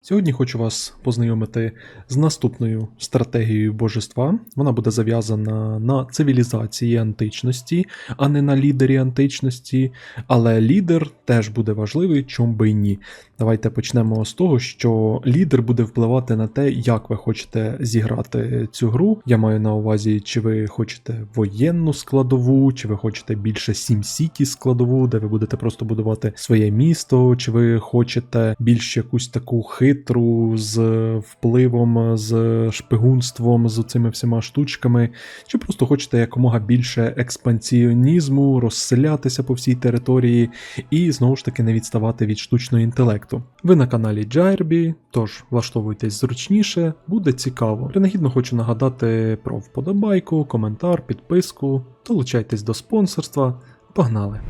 Сьогодні хочу вас познайомити з наступною стратегією божества. Вона буде зав'язана на цивілізації античності, а не на лідері античності. Але лідер теж буде важливий, чом би й ні. Давайте почнемо з того, що лідер буде впливати на те, як ви хочете зіграти цю гру. Я маю на увазі, чи ви хочете воєнну складову, чи ви хочете більше SimCity складову, де ви будете просто будувати своє місто, чи ви хочете більш якусь таку хитру з впливом, з шпигунством, з цими всіма штучками, чи просто хочете якомога більше експансіонізму, розселятися по всій території і знову ж таки не відставати від штучного інтелекту. Ви на каналі Джайрбі, тож влаштовуйтесь зручніше, буде цікаво. Принагідно хочу нагадати про вподобайку, коментар, підписку, долучайтесь до спонсорства. Погнали!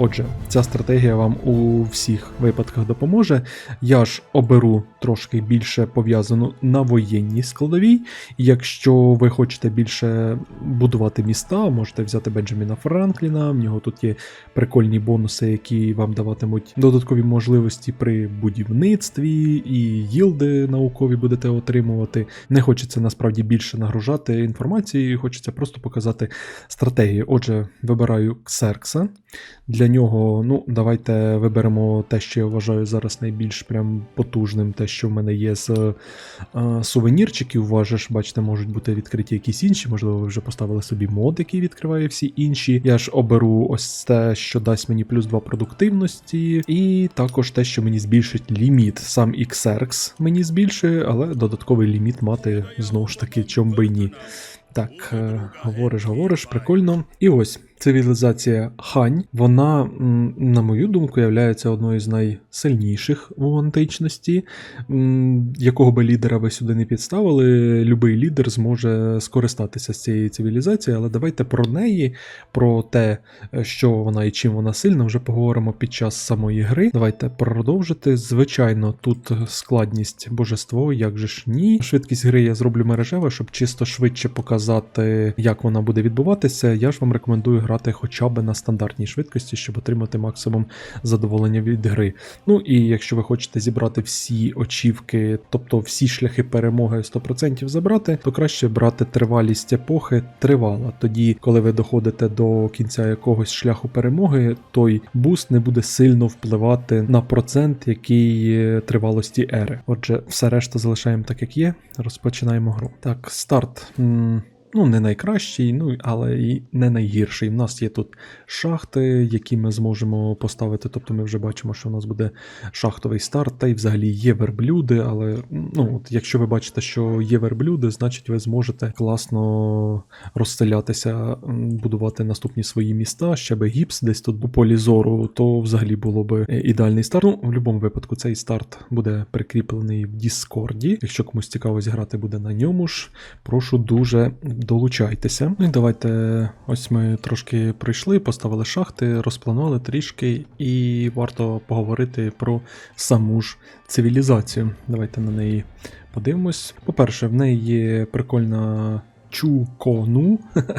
Отже, ця стратегія вам у всіх випадках допоможе. Я ж оберу трошки більше пов'язану на воєнній складовій. Якщо ви хочете більше будувати міста, можете взяти Бенджаміна Франкліна. В нього тут є прикольні бонуси, які вам даватимуть додаткові можливості при будівництві, і їлди наукові будете отримувати. Не хочеться насправді більше нагружати інформації, хочеться просто показати стратегію. Отже, вибираю Ксеркса. Для нього, ну, давайте виберемо те, що я вважаю зараз найбільш прям потужним, те, що в мене є з е, сувенірчиків. Вважаєш, бачите, можуть бути відкриті якісь інші, можливо, ви вже поставили собі мод, який відкриває всі інші. Я ж оберу ось те, що дасть мені плюс 2 продуктивності, і також те, що мені збільшить ліміт. Сам Xerx мені збільшує, але додатковий ліміт мати знову ж таки, чом би ні. Так, е, говориш, говориш, прикольно. І ось цивілізація Хань, вона, на мою думку, є одною з найсильніших в античності. Якого би лідера ви сюди не підставили, любий лідер зможе скористатися з цієї цивілізації, але давайте про неї, про те, що вона і чим вона сильна, вже поговоримо під час самої гри. Давайте продовжити. Звичайно, тут складність божество, як же ж ні. Швидкість гри я зроблю мережево, щоб чисто швидше показати, як вона буде відбуватися. Я ж вам рекомендую грати хоча б на стандартній швидкості, щоб отримати максимум задоволення від гри. Ну і якщо ви хочете зібрати всі очівки, тобто всі шляхи перемоги 100% забрати, то краще брати тривалість епохи тривала. Тоді, коли ви доходите до кінця якогось шляху перемоги, той буст не буде сильно впливати на процент, який тривалості ери. Отже, все решта залишаємо так, як є. Розпочинаємо гру. Так, старт. Ну, не найкращий, ну але і не найгірший. У нас є тут шахти, які ми зможемо поставити. Тобто ми вже бачимо, що у нас буде шахтовий старт, та й взагалі є верблюди. Але ну, от, якщо ви бачите, що є верблюди, значить ви зможете класно розселятися, будувати наступні свої міста, ще би гіпс десь тут у полі зору, то взагалі було би е, ідеальний старт. Ну, в будь-якому випадку цей старт буде прикріплений в Діскорді. Якщо комусь цікаво зіграти буде на ньому ж, прошу дуже долучайтеся. Ну і давайте ось ми трошки пройшли, поставили шахти, розпланували трішки, і варто поговорити про саму ж цивілізацію. Давайте на неї подивимось. По-перше, в неї є прикольна. Чукону,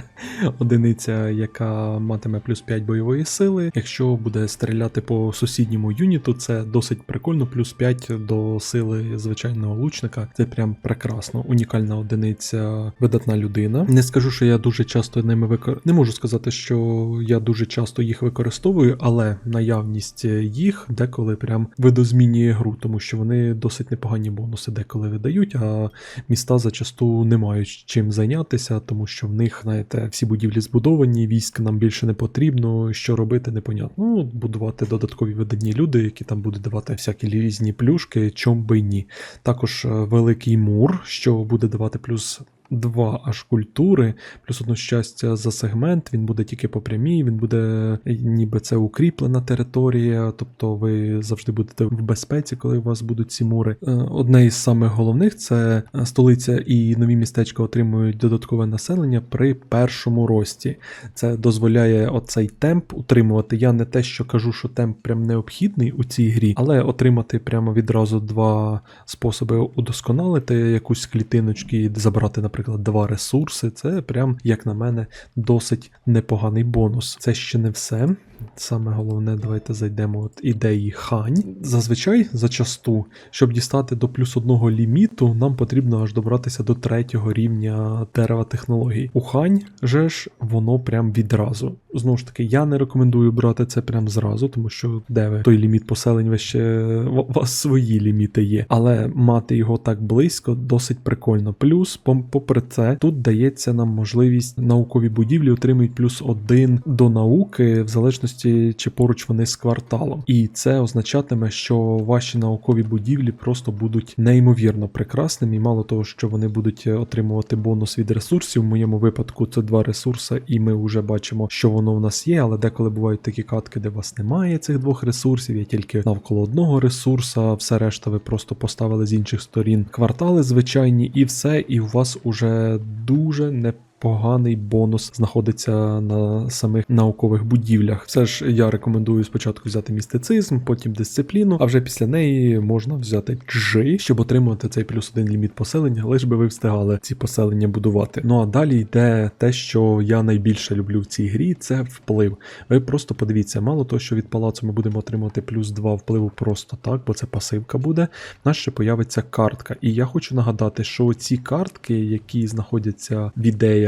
одиниця, яка матиме плюс 5 бойової сили. Якщо буде стріляти по сусідньому юніту, це досить прикольно, плюс 5 до сили звичайного лучника. Це прям прекрасно. Унікальна одиниця, видатна людина. Не скажу, що я дуже часто ними викор... Не можу сказати, що я дуже часто їх використовую, але наявність їх деколи прям видозмінює гру, тому що вони досить непогані бонуси деколи видають, а міста зачасту не мають чим зайнятися, тому що в них, знаєте, всі будівлі збудовані, військ нам більше не потрібно. Що робити, непонятно. Ну, будувати додаткові видатні люди, які там будуть давати всякі різні плюшки, чом би ні. Також е, великий мур, що буде давати плюс. Два аж культури, плюс одно щастя за сегмент, він буде тільки по прямій, він буде е, ніби це укріплена територія, тобто ви завжди будете в безпеці, коли у вас будуть ці мури. Е, Одне із самих головних це е, столиця і нові містечка отримують додаткове населення при першому рості. Це дозволяє оцей темп утримувати. Я не те, що кажу, що темп прям необхідний у цій грі, але отримати прямо відразу два способи удосконалити якусь клітиночки і забрати, наприклад наприклад, два ресурси. Це прям, як на мене, досить непоганий бонус. Це ще не все. Саме головне, давайте зайдемо от ідеї хань. Зазвичай зачасту, щоб дістати до плюс одного ліміту, нам потрібно аж добратися до третього рівня дерева технологій. У хань же ж воно прям відразу. Знову ж таки, я не рекомендую брати це прям зразу, тому що де ви той ліміт поселень, ви ще у вас свої ліміти є. Але мати його так близько досить прикольно. Плюс, попри це, тут дається нам можливість наукові будівлі отримують плюс один до науки, в залежності чи поруч вони з кварталом. І це означатиме, що ваші наукові будівлі просто будуть неймовірно прекрасними. І мало того, що вони будуть е, отримувати бонус від ресурсів. В моєму випадку це два ресурси, і ми вже бачимо, що воно в нас є. Але деколи бувають такі катки, де у вас немає цих двох ресурсів, є тільки навколо одного ресурса, все решта ви просто поставили з інших сторін квартали звичайні, і все, і у вас уже дуже не. Поганий бонус знаходиться на самих наукових будівлях. Все ж я рекомендую спочатку взяти містицизм, потім дисципліну, а вже після неї можна взяти джи, щоб отримувати цей плюс один ліміт поселення, лиш би ви встигали ці поселення будувати. Ну а далі йде те, що я найбільше люблю в цій грі, це вплив. Ви просто подивіться, мало того, що від палацу ми будемо отримувати плюс 2 впливу просто так, бо це пасивка буде. В нас ще появиться картка. І я хочу нагадати, що ці картки, які знаходяться в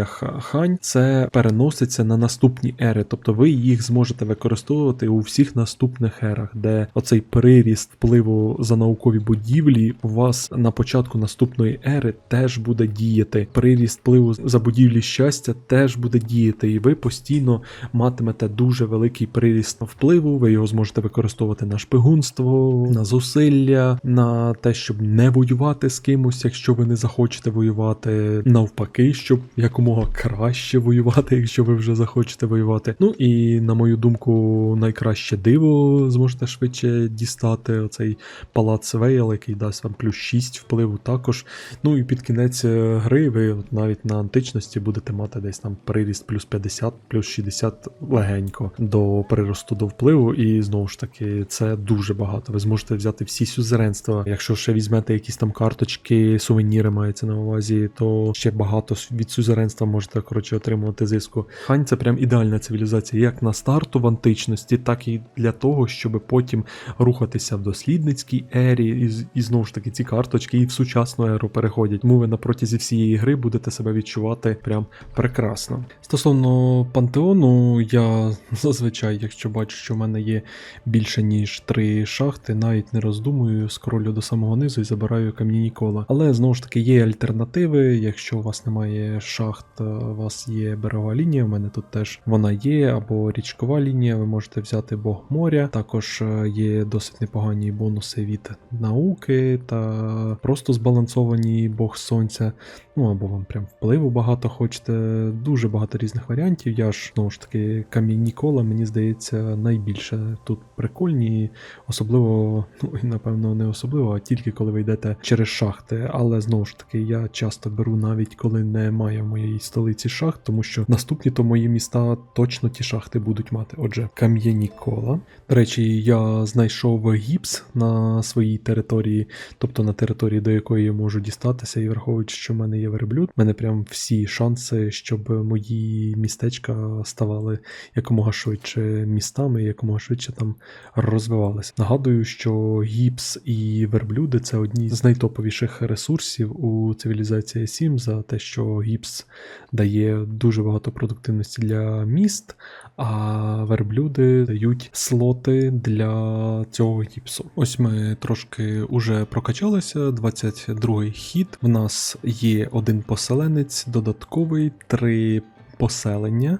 ідеях хань, це переноситься на наступні ери. Тобто ви їх зможете використовувати у всіх наступних ерах, де оцей приріст впливу за наукові будівлі у вас на початку наступної ери теж буде діяти. Приріст впливу за будівлі щастя теж буде діяти, і ви постійно матимете дуже великий приріст впливу. Ви його зможете використовувати на шпигунство, на зусилля, на те, щоб не воювати з кимось, якщо ви не захочете воювати, навпаки, щоб якомога краще воювати, якщо ви вже захочете воювати. Ну і на мою думку, найкраще диво зможете швидше дістати оцей палац Вейл, який дасть вам плюс 6 впливу також. Ну і під кінець е, гри ви навіть на античності будете мати десь там приріст плюс 50, плюс 60 легенько до приросту до впливу. І знову ж таки, це дуже багато. Ви зможете взяти всі сюзеренства. Якщо ще візьмете якісь там карточки, сувеніри мається на увазі, то ще багато від сюзеренства можете коротше отримувати зиску. Хань це прям ідеальна цивілізація, як на старту в античності, так і для того, щоб потім рухатися в дослідницькій ері, і, і знову ж таки ці карточки і в сучасну еру переходять. Тому ви на протязі всієї гри будете себе відчувати прям прекрасно. Стосовно пантеону, я зазвичай, якщо бачу, що в мене є більше ніж три шахти, навіть не роздумую, скролю до самого низу і забираю кам'яні кола. Але знову ж таки є альтернативи. Якщо у вас немає шахт, у вас є берегова лінія. У мене тут теж вона є, або річкова лінія. Ви можете взяти Бог моря. Також е, є досить непогані бонуси від науки та просто збалансовані Бог Сонця. Ну або вам прям впливу багато хочете. Дуже багато різних варіантів. Я ж знову ж таки кам'яні кола, мені здається, найбільше тут прикольні, особливо, ну і напевно не особливо, а тільки коли ви йдете через шахти. Але знову ж таки, я часто беру навіть коли немає в моєї столиці шахт, тому що наступні то мої міста точно ті шахти будуть мати. Отже, кам'яні кола. До речі, я знайшов гіпс на своїй території, тобто на території, до якої я можу дістатися, і враховуючи, що в мене є верблюд, в мене прям всі шанси, щоб мої містечка ставали якомога швидше містами, якомога швидше там розвивалися. Нагадую, що гіпс і верблюди це одні з найтоповіших ресурсів у цивілізації 7 за те, що гіпс дає дуже багато продуктивності для міст, а верблюди дають слоти для цього гіпсу. Ось ми трошки уже прокачалися. 22-й хід. В нас є один поселенець, додатковий, три поселення.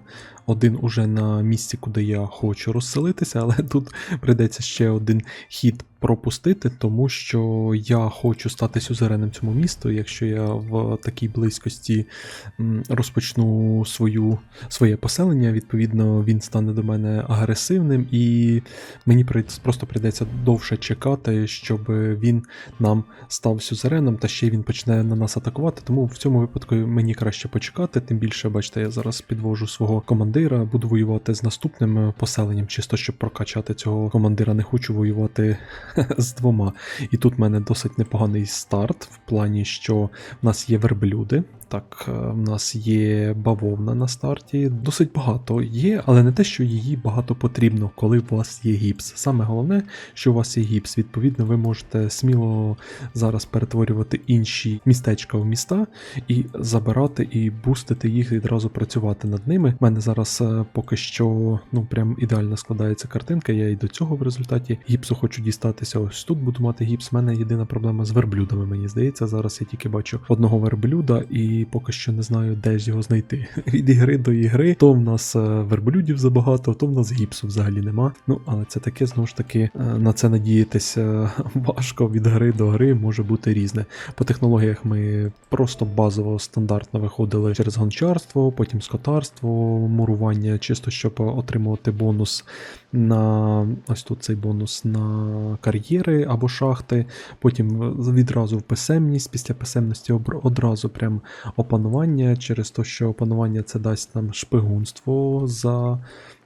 Один уже на місці, куди я хочу розселитися, але тут прийдеться ще один хід пропустити, тому що я хочу стати сюзереном цьому місту. Якщо я в такій близькості розпочну свою, своє поселення, відповідно він стане до мене агресивним, і мені просто прийдеться довше чекати, щоб він нам став сюзереном, та ще він почне на нас атакувати. Тому в цьому випадку мені краще почекати. Тим більше, бачите, я зараз підвожу свого командира, буду воювати з наступним е, поселенням, чисто щоб прокачати цього командира. Не хочу воювати з двома. І тут в мене досить непоганий старт, в плані, що в нас є верблюди. Так, е, в нас є бавовна на старті. Досить багато є, але не те, що її багато потрібно, коли у вас є гіпс. Саме головне, що у вас є гіпс. Відповідно, ви можете сміло зараз перетворювати інші містечка в міста і забирати і бустити їх і відразу працювати над ними. У мене зараз е, поки що ну прям ідеально складається картинка. Я і до цього в результаті гіпсу хочу дістатися. Ось тут буду мати гіпс. У мене єдина проблема з верблюдами. Мені здається, зараз я тільки бачу одного верблюда і поки що не знаю, де ж його знайти. Від ігри до ігри. То в нас е, верблюдів забагато, то в нас гіпсу взагалі нема. Ну але це таке знову ж таки е, на це надіятися важко від гри до гри може бути різне. По технологіях ми просто базово стандартно виходили через гончарство, потім скотарство, мурування, чисто щоб отримувати бонус на ось тут цей бонус на кар'єри або шахти. Потім відразу в писемність, після писемності одразу прям опанування, через те, що опанування це дасть нам шпигунство за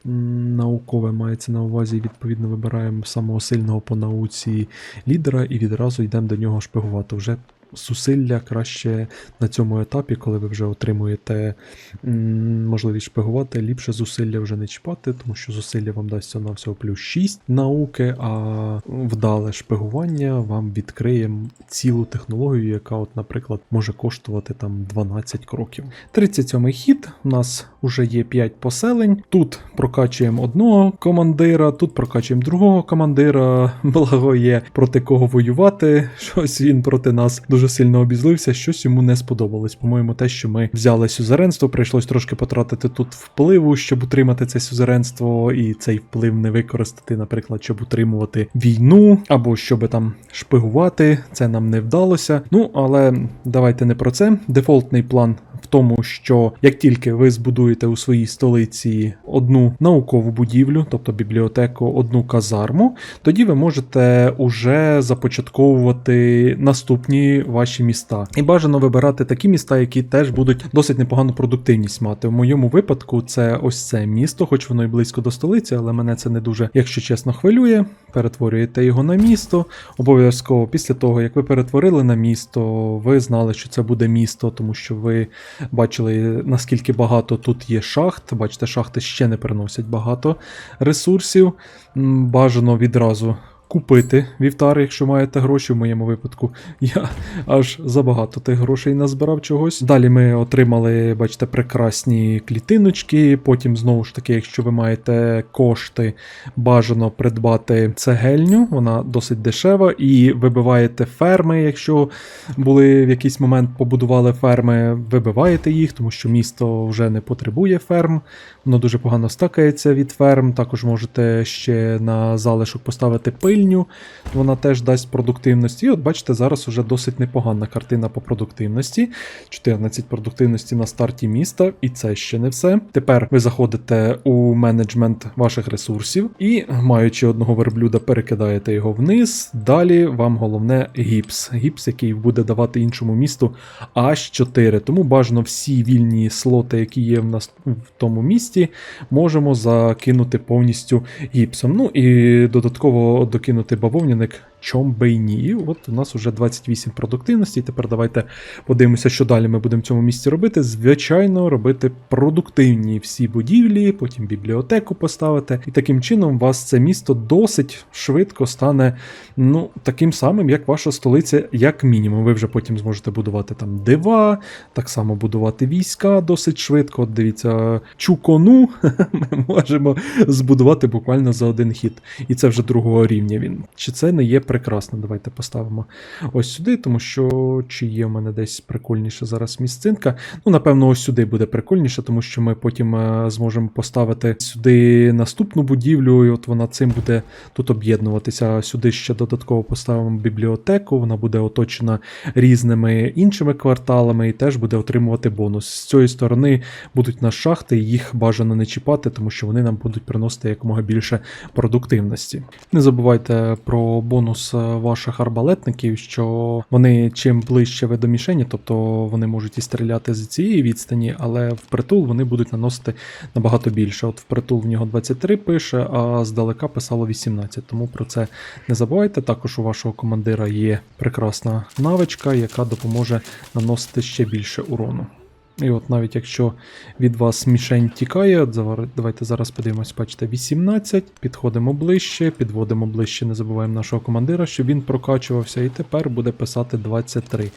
наукове мається на увазі. Відповідно, вибираємо самого сильного по науці лідера і відразу йдемо до нього шпигувати. Вже зусилля краще на цьому етапі, коли ви вже отримуєте можливість шпигувати, ліпше зусилля вже не чіпати, тому що зусилля вам дасть на всього плюс 6 науки, а вдале шпигування вам відкриє цілу технологію, яка, от, наприклад, може коштувати там 12 кроків. 37-й хід. У нас вже є 5 поселень. Тут прокачуємо одного командира, тут прокачуємо другого командира. Благо є проти кого воювати. Щось він проти нас дуже сильно обізлився, щось йому не сподобалось. По-моєму, те, що ми взяли сюзеренство, прийшлось трошки потратити тут впливу, щоб утримати це сюзеренство, і цей вплив не використати, наприклад, щоб утримувати війну або щоб там шпигувати. Це нам не вдалося. Ну але давайте не про це. Дефолтний план тому, що як тільки ви збудуєте у своїй столиці одну наукову будівлю, тобто бібліотеку, одну казарму, тоді ви можете уже започатковувати наступні ваші міста. І бажано вибирати такі міста, які теж будуть досить непогану продуктивність мати. В моєму випадку це ось це місто, хоч воно і близько до столиці, але мене це не дуже, якщо чесно, хвилює. Перетворюєте його на місто. Обов'язково після того, як ви перетворили на місто, ви знали, що це буде місто, тому що ви бачили, наскільки багато тут є шахт. Бачите, шахти ще не приносять багато ресурсів. Бажано відразу. Купити вівтар, якщо маєте гроші. В моєму випадку я аж забагато тих грошей назбирав чогось. Далі ми отримали, бачите, прекрасні клітиночки. Потім, знову ж таки, якщо ви маєте кошти, бажано придбати цегельню, вона досить дешева, і вибиваєте ферми, якщо були в якийсь момент побудували ферми, вибиваєте їх, тому що місто вже не потребує ферм. Воно дуже погано стакається від ферм. Також можете ще на залишок поставити пильню, вона теж дасть продуктивність. І от бачите, зараз вже досить непогана картина по продуктивності. 14 продуктивності на старті міста, і це ще не все. Тепер ви заходите у менеджмент ваших ресурсів і, маючи одного верблюда, перекидаєте його вниз. Далі вам головне гіпс. Гіпс, який буде давати іншому місту аж 4. Тому бажано всі вільні слоти, які є в нас в тому місті, можемо закинути повністю гіпсом. Ну і додатково докинути бавовняник. Чом би й ні. І от у нас вже 28 продуктивності. Тепер давайте подивимося, що далі ми будемо в цьому місці робити. Звичайно, робити продуктивні всі будівлі, потім бібліотеку поставити. І таким чином у вас це місто досить швидко стане ну, таким самим, як ваша столиця, як мінімум. Ви вже потім зможете будувати там дива, так само будувати війська досить швидко. От дивіться, чукону ми можемо збудувати буквально за один хід. І це вже другого рівня він. Чи це не є прекрасно? Давайте поставимо ось сюди, тому що чи є в мене десь прикольніше зараз місцинка. Ну, напевно, ось сюди буде прикольніше, тому що ми потім е, зможемо поставити сюди наступну будівлю, і от вона цим буде тут об'єднуватися. Сюди ще додатково поставимо бібліотеку, вона буде оточена різними іншими кварталами і теж буде отримувати бонус. З цієї сторони будуть на шахти, їх бажано не чіпати, тому що вони нам будуть приносити якомога більше продуктивності. Не забувайте про бонус мінус е, ваших арбалетників, що вони чим ближче ви до мішені, тобто вони можуть і стріляти з цієї відстані, але впритул вони будуть наносити набагато більше. От впритул в нього 23 пише, а здалека писало 18. Тому про це не забувайте. Також у вашого командира є прекрасна навичка, яка допоможе наносити ще більше урону. І от навіть якщо від вас мішень тікає, от давайте зараз подивимось, бачите, 18, підходимо ближче, підводимо ближче, не забуваємо нашого командира, щоб він прокачувався, і тепер буде писати 23.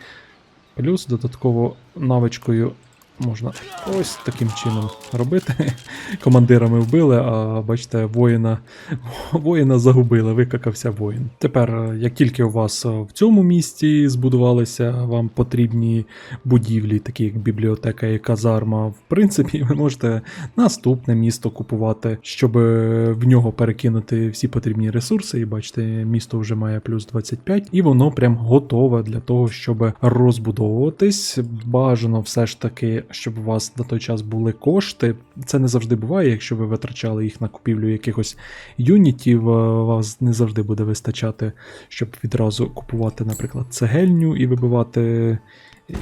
Плюс додатково навичкою можна ось таким чином робити. Командира ми вбили, а бачите, воїна, воїна загубили, викакався воїн. Тепер, е, як тільки у вас е, в цьому місті збудувалися вам потрібні будівлі, такі як бібліотека і казарма, в принципі, ви можете наступне місто купувати, щоб е, в нього перекинути всі потрібні ресурси. І бачите, місто вже має плюс 25, і воно прям готове для того, щоб розбудовуватись. Бажано все ж таки, щоб у вас на той час були кошти. Це не завжди буває, якщо ви витрачали їх на купівлю якихось юнітів, е, вас не завжди буде вистачати, щоб відразу купувати, наприклад, цегельню і вибивати е,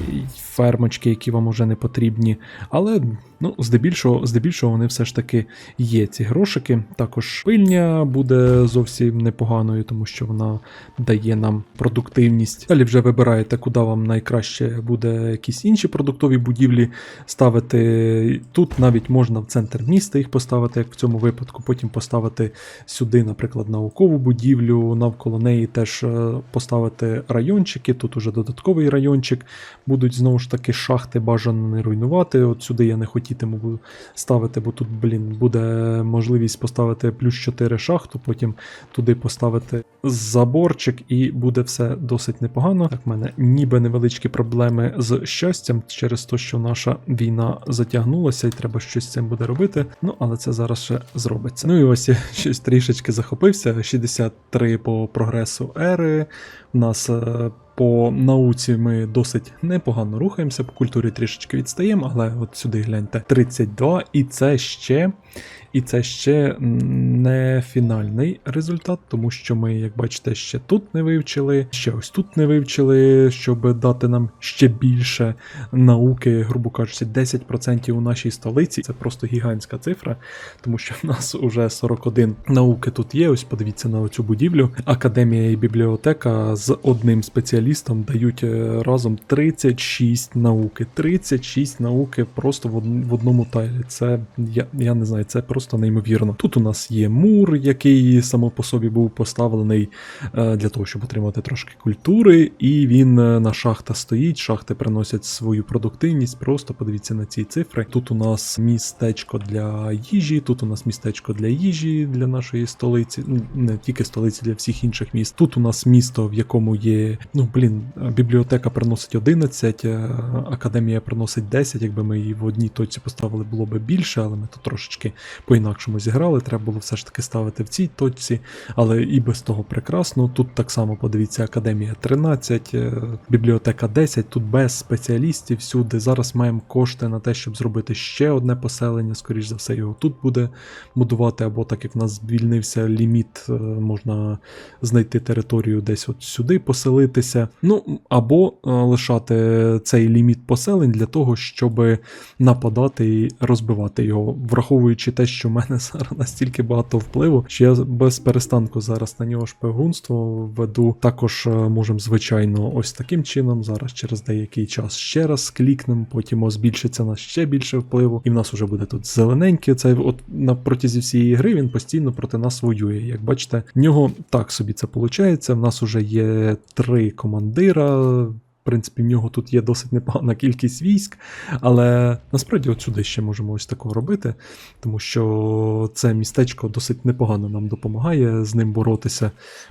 фермочки, які вам уже не потрібні. Але ну, здебільшого, здебільшого вони все ж таки є ці грошики. Також пильня буде зовсім непоганою, тому що вона дає нам продуктивність. Далі вже вибираєте, куди вам найкраще буде якісь інші продуктові будівлі ставити. Тут навіть можна в центр міста їх поставити, як в цьому випадку. Потім поставити сюди, наприклад, наукову будівлю, навколо неї теж е, поставити райончики. Тут уже додатковий райончик. Будуть знову ж таки шахти бажано не руйнувати. От сюди я не хотітиму ставити, бо тут, блін, буде можливість поставити плюс 4 шахту, потім туди поставити заборчик, і буде все досить непогано. Так, в мене ніби невеличкі проблеми з щастям через те, що наша війна затягнулася, і треба щось з цим буде робити. Ну, але це зараз ще зробиться. Ну і ось я щось трішечки захопився. 63 по прогресу ери. У нас. По науці ми досить непогано рухаємося, по культурі трішечки відстаємо, але от сюди гляньте 32, і це ще. І це ще не фінальний результат, тому що ми, як бачите, ще тут не вивчили, ще ось тут не вивчили, щоб дати нам ще більше науки, грубо кажучи, 10% у нашій столиці. Це просто гігантська цифра, тому що в нас уже 41 науки тут є. Ось подивіться на цю будівлю. Академія і бібліотека з одним спеціалістом дають е, разом 36 науки. 36 науки просто в, одному тайлі. Це я, я не знаю, це просто неймовірно. Тут у нас є мур, який само по собі був поставлений е, для того, щоб отримати трошки культури, і він е, на шахтах стоїть. Шахти приносять свою продуктивність. Просто подивіться на ці цифри. Тут у нас містечко для їжі, тут у нас містечко для їжі для нашої столиці. Ну не тільки столиці, для всіх інших міст. Тут у нас місто, в якому є. Ну блін, бібліотека приносить 11, е, академія приносить 10. Якби ми її в одній точці поставили, було би більше, але ми тут трошечки по-інакшому зіграли. Треба було все ж таки ставити в цій точці, але і без того прекрасно. Тут так само подивіться, академія 13, е, бібліотека 10, тут без спеціалістів всюди. Зараз маємо кошти на те, щоб зробити ще одне поселення. Скоріш за все, його тут буде будувати, або так як в нас звільнився ліміт, е, можна знайти територію десь от сюди поселитися. Ну або е, лишати цей ліміт поселень для того, щоб нападати і розбивати його, враховуючи те, що в мене зараз настільки багато впливу, що я без перестанку зараз на нього шпигунство веду. Також е, можемо, звичайно, ось таким чином. Зараз через деякий час ще раз клікнемо, потім збільшиться на ще більше впливу, і в нас вже буде тут зелененький. Це от на протязі всієї гри він постійно проти нас воює. Як бачите, в нього так собі це виходить. В нас вже є три командира. Принципі, в нього тут є досить непогана кількість військ, але насправді от сюди ще можемо ось такого робити, тому що це містечко досить непогано нам допомагає з ним боротися.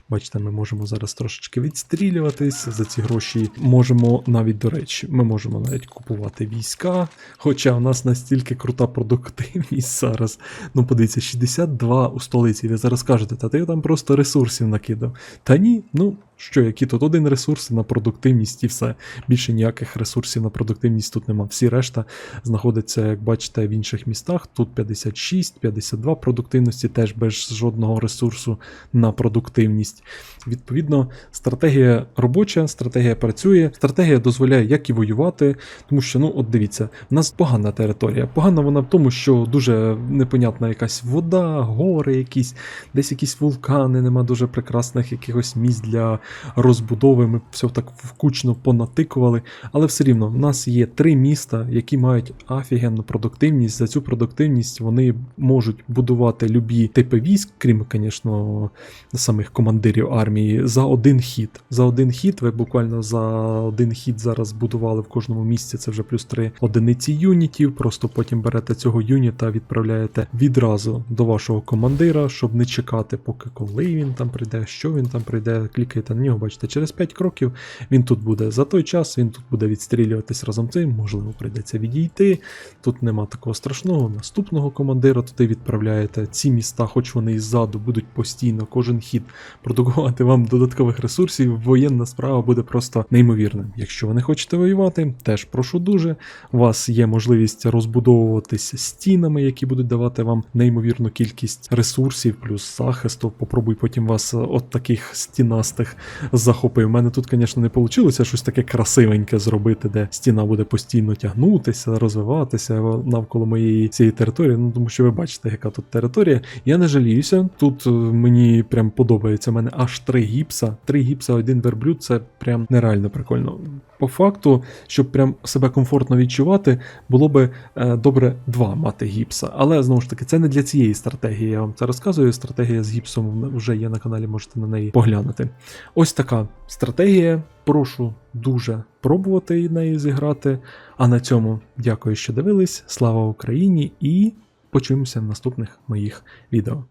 Бачите, ми можемо зараз трошечки відстрілюватись за ці гроші. Можемо навіть, до речі, ми можемо навіть купувати війська, хоча у нас настільки крута продуктивність зараз. Ну, подивіться, 62 у столиці. Ви зараз кажете, та ти там просто ресурсів накидав. Та ні, ну Що, які тут один ресурс на продуктивність і все. Більше ніяких ресурсів на продуктивність тут нема. Всі решта знаходяться, як бачите, в інших містах. Тут 56, 52 продуктивності, теж без жодного ресурсу на продуктивність. Відповідно, стратегія робоча, стратегія працює, стратегія дозволяє як і воювати, тому що, ну, от дивіться, в нас погана територія. Погана вона в тому, що дуже непонятна якась вода, гори якісь, десь якісь вулкани, нема дуже прекрасних якихось місць для розбудови. Ми все так вкучно понатикували. Але все рівно, в нас є три міста, які мають офігенну продуктивність. За цю продуктивність вони можуть будувати любі типи військ, крім, звісно, самих командирів армії, за один хід. За один хід ви буквально за один хід зараз будували в кожному місці. Це вже плюс три одиниці юнітів. Просто потім берете цього юніта, відправляєте відразу до вашого командира, щоб не чекати, поки коли він там прийде, що він там прийде. Клікаєте на нього, бачите, через 5 кроків він тут буде. За той час він тут буде відстрілюватись разом цим, можливо, прийдеться відійти. Тут нема такого страшного. Наступного командира туди відправляєте. Ці міста, хоч вони і ззаду, будуть постійно кожен хід продукувати вам додаткових ресурсів. Воєнна справа буде просто неймовірним. Якщо ви не хочете воювати, теж прошу дуже. У вас є можливість розбудовуватись стінами, які будуть давати вам неймовірну кількість ресурсів, плюс захисту. Попробуй потім вас от таких стінастих захопив. У мене тут, звісно, не вийшло щось таке красивеньке зробити, де стіна буде постійно тягнутися, розвиватися навколо моєї цієї території. Ну тому що ви бачите, яка тут територія. Я не жаліюся. Тут е, мені прям подобається. У мене аж три гіпса. Три гіпса, один верблюд це прям нереально прикольно. По факту, щоб прям себе комфортно відчувати, було би е, добре два мати гіпса. Але знову ж таки, це не для цієї стратегії. Я вам це розказую. Стратегія з гіпсом вже є на каналі, можете на неї поглянути. Ось така стратегія. Прошу дуже пробувати нею зіграти. А на цьому дякую, що дивились. Слава Україні і почуємося в наступних моїх відео.